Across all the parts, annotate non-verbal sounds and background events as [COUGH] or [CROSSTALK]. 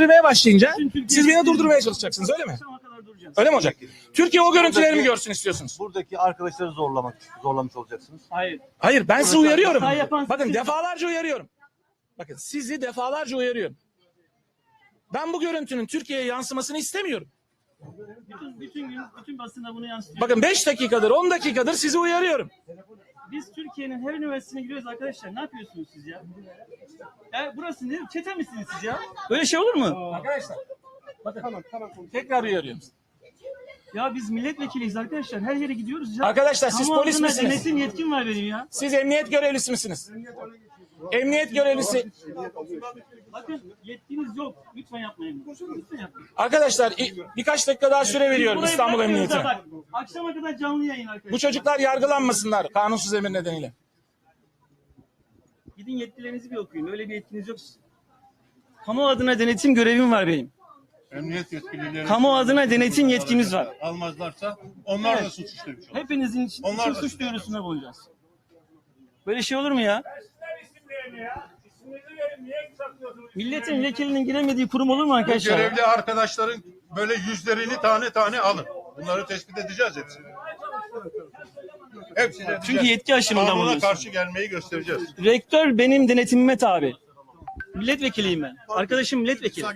yürümeye başlayınca siz beni durdurmaya çalışacaksınız öyle mi? Akşama kadar duracağız. Öyle mi olacak? Türkiye o görüntülerimi görsün istiyorsunuz. Buradaki arkadaşları zorlamak, zorlamış olacaksınız. Hayır. Hayır ben sizi uyarıyorum. Bakın defalarca uyarıyorum. Bakın sizi defalarca uyarıyorum. Ben bu görüntünün Türkiye'ye yansımasını istemiyorum. Bütün, bütün gün bütün basına bunu yansıtıyor. Bakın 5 dakikadır 10 dakikadır sizi uyarıyorum. Biz Türkiye'nin her üniversitesine gidiyoruz arkadaşlar. Ne yapıyorsunuz siz ya? Ya burası ne? Çete misiniz siz ya? Böyle şey olur mu? Arkadaşlar bakın tekrar uyarıyorum. Ya biz milletvekiliyiz arkadaşlar. Her yere gidiyoruz ya. Arkadaşlar, siz Kamu polis adına misiniz? Denetim yetkim var benim ya. Siz emniyet görevlisi misiniz? Emniyet görevlisi. Bakın yetkiniz yok. Lütfen yapmayın. Lütfen yapmayın. Arkadaşlar i- birkaç dakika daha süre veriyorum Burayı İstanbul bırakmıyoruz Emniyetine. ha Bak, akşama kadar canlı yayın arkadaşlar. Bu çocuklar yargılanmasınlar kanunsuz emir nedeniyle. Gidin yetkilerinizi bir okuyun. Öyle bir yetkiniz yok. Kamu adına denetim görevim var benim. Emniyet yetkilileri Kamu adına denetim yetkimiz var. almazlarsa onlar da Evet. suç işlemiş olur. Hepinizin için, Onlar da- suç duyurusunda bulunacağız. Böyle şey olur mu ya? Milletin vekilinin giremediği kurum olur mu arkadaşlar? Görevli arkadaşların böyle yüzlerini tane tane alın. Bunları tespit edeceğiz hepsini. Hepsini edeceğiz. Çünkü yetki aşımında Kanuna bulunuyorsun. karşı gelmeyi göstereceğiz. Rektör benim denetimime tabi. Milletvekiliyim ben. Arkadaşım milletvekili.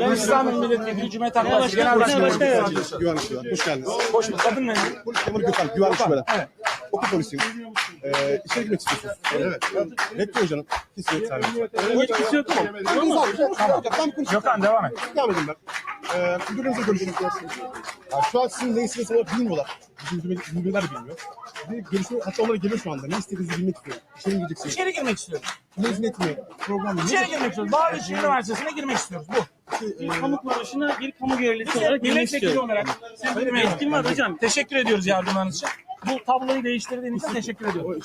Ben İstanbul Milletvekili Cumhuriyet Halk Partisi Başkan, Genel Genel Başkanı. Başkan Yardımcısı. Güvenlik şube. Hoş geldiniz. Hoş bulduk. Adın ne? Polis memuru Gökhan. Güvenlik şube. Okul polisiyim. Ee, içeri girmek istiyorsunuz. Evet. Rektör hocanın kesinlikle serbest. Yetkisi yok mu? Tamam. Tamam. Konuşayım. Gökhan devam et. Devam edin ben. Ee, müdürünüzle görüşmek Ya şu an sizin ne istediğinizi bilmiyorlar. Bizim müdür- müdürler de bilmiyor. Bir görüşme, hatta onlara geliyor şu anda. Ne istediğinizi bilmek istiyor. İçeri mi gideceksiniz? İçeri girmek istiyorum. Mezuniyet mi? Program mı? İçeri girmek istiyoruz. Boğaziçi Üniversitesi'ne girmek istiyoruz. Bu. Bir kamu kuruluşuna bir kamu görevlisi olarak girmek Milletvekili istiyorum. olarak siz Benim girmeye- yetkim var hocam. Teşekkür ediyoruz yardımlarınız için. Bu tabloyu değiştirdiğiniz için teşekkür ediyorum.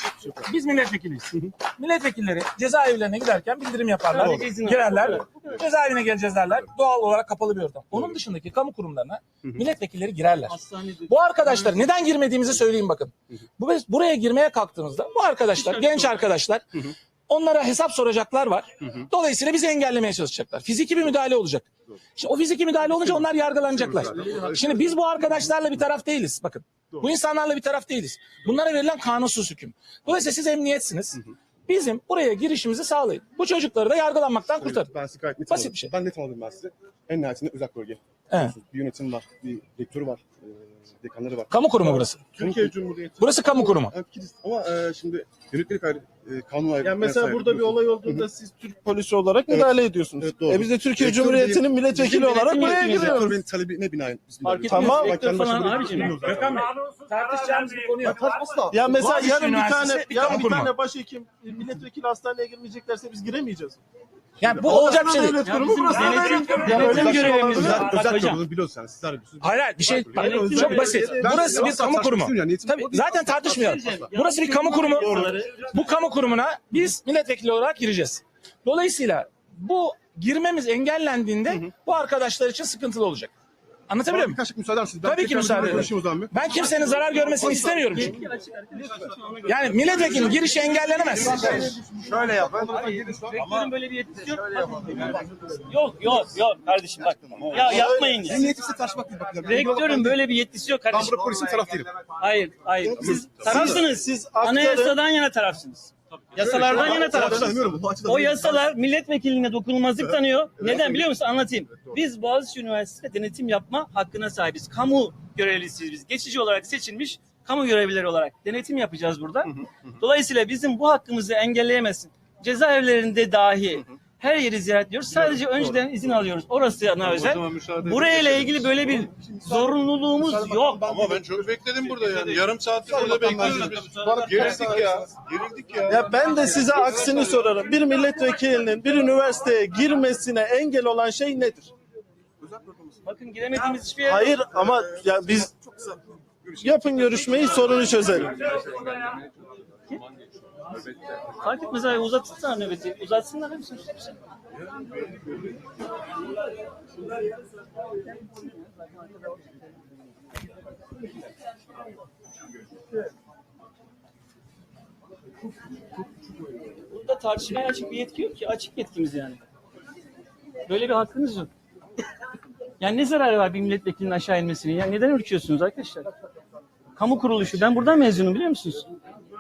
Biz milletvekiliyiz. Milletvekilleri cezaevlerine giderken bildirim yaparlar. Girerler. Cezaevine geleceğiz derler. Doğal olarak kapalı bir ortam. Onun dışındaki kamu kurumlarına milletvekilleri girerler. Bu arkadaşlar neden girmediğimizi söyleyeyim bakın. Bu buraya girmeye kalktığımızda bu arkadaşlar, genç arkadaşlar onlara hesap soracaklar var. Dolayısıyla bizi engellemeye çalışacaklar. Fiziki bir müdahale olacak. Şimdi o fiziki müdahale olunca onlar yargılanacaklar. Şimdi biz bu arkadaşlarla bir taraf değiliz. Bakın. Bu insanlarla bir taraf değiliz. Bunlara verilen kanunsuz hüküm. Dolayısıyla siz emniyetsiniz. Bizim buraya girişimizi sağlayın. Bu çocukları da yargılanmaktan kurtarın. Ben sizi gayet net Basit anladım. bir şey. Ben net anladım ben size. En nihayetinde uzak bölge. Evet. Bir yönetim var, bir rektörü var, e, dekanları var. Kamu kurumu burası. Türkiye Cumhuriyeti. Burası kamu kurumu. Evet, Ama e, şimdi yönetmelik ayrı, e, kanun ayrı. Yani mesela burada bir olay olduğunda siz Türk polisi olarak Evet. müdahale ediyorsunuz. Evet, doğru. e biz de Türkiye Rektör Cumhuriyeti'nin milletvekili Bizim olarak buraya giriyoruz. benim talebine binaen. biz Fark etmez. Tamam. Rektör falan abicim. Gökhan Bey, tartışacağımız bir konu yok. Ya mesela Boğaziçi yarın bir Üniversitesi tane bir yarın kamu bir kurumu. tane başhekim milletvekili hastaneye girmeyeceklerse biz giremeyeceğiz. Yani bu olacak bir şey değil. Devlet kurumu bizim burası. denetim, görevimiz şey var. Özel, hocam. kurulu biliyoruz yani sizler biliyorsunuz. Hayır hayır bir şey çok basit. Ben- Burası bir kamu kurumu. tartışmıyorum. Tabii O- zaten tartışmıyorum. Burası bir kamu kurumu. Bu kamu kurumuna biz milletvekili olarak gireceğiz. Dolayısıyla bu girmemiz engellendiğinde bu arkadaşlar için sıkıntılı olacak. Anlatabiliyor muyum? birkaç dakika müsaade misiniz? Ben Tabii ki tekrar müsaade bir ederim. konuşayım o zaman bir. Ben kimsenin zarar görmesini istemiyorum çünkü. Yani milletvekilinin girişi engellenemez. Şöyle yapın. Rektörün böyle bir yetkisi yok. Yok yok yok kardeşim bak. Ya yapmayın ya. Emniyetimse tartışmak değil. Bakın, Rektörün böyle bir yetkisi yok Ben kardeşim. burada polisin taraf değilim. Hayır hayır. Siz tarafsınız. Siz. Anayasadan yana tarafsınız. Yasalardan yana tarafsınız. demiyorum. O yasalar milletvekiline dokunulmazlık tanıyor. Neden biliyor musun? Anlatayım. Biz Boğaziçi Üniversitesi'nde denetim yapma hakkına sahibiz. Kamu görevlisiyiz biz. Geçici olarak seçilmiş kamu görevlileri olarak denetim yapacağız burada. Dolayısıyla bizim bu hakkımızı engelleyemezsin. Cezaevlerinde dahi her yeri ziyaret ediyoruz. Sadece önceden izin alıyoruz. Orası ana özel. Buraya ile ilgili böyle bir zorunluluğumuz yok. Ama ben çok bekledim burada yani. Yarım saattir burada bekliyoruz biz. Gerildik ya. Gerildik ya. Ya ben de size aksini sorarım. Bir milletvekilinin bir üniversiteye girmesine engel olan şey nedir? Bakın giremediğimiz hiçbir yer. Hayır ama ya biz yapın görüşmeyi sorunu çözelim. Fark etmez abi uzatsınlar nöbeti. Uzatsınlar hepsini. Burada tartışmaya açık bir yetki yok ki. Açık yetkimiz yani. Böyle bir hakkınız yok. [LAUGHS] Yani ne zararı var bir milletvekilinin aşağı inmesinin? Yani neden ürküyorsunuz arkadaşlar? Kamu kuruluşu. Ben buradan mezunum biliyor musunuz?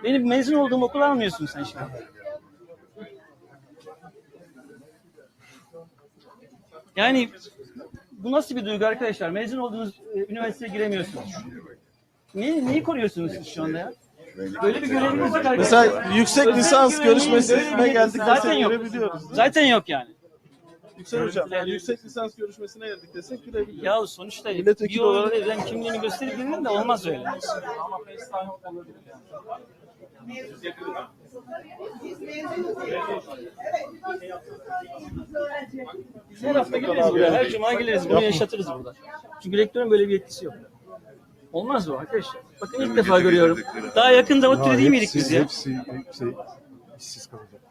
Benim mezun olduğum okulu almıyorsun sen şimdi. Yani bu nasıl bir duygu arkadaşlar? Mezun olduğunuz e, üniversiteye giremiyorsunuz. Ne, neyi koruyorsunuz siz şu anda ya? Böyle bir göreviniz yok arkadaşlar. Mesela yüksek Özel lisans görüşmesine yetkisi geldik zaten desek yok. girebiliyoruz. Zaten yok yani. Yüksel hocam yani yüksek lisans görüşmesine geldik desek girebiliyoruz. Ya sonuçta Milletvekili bir olarak olarak- ben kimliğini gösterip girdim de olmaz öyle. Her hafta geliriz buraya, her cuma geliriz, bunu yaşatırız burada. Çünkü rektörün böyle bir yetkisi yok. Olmaz bu arkadaşlar. Bakın ilk defa görüyorum. Daha yakında o değil miydik biz ya? Hepsi, hepsi işsiz kalacak.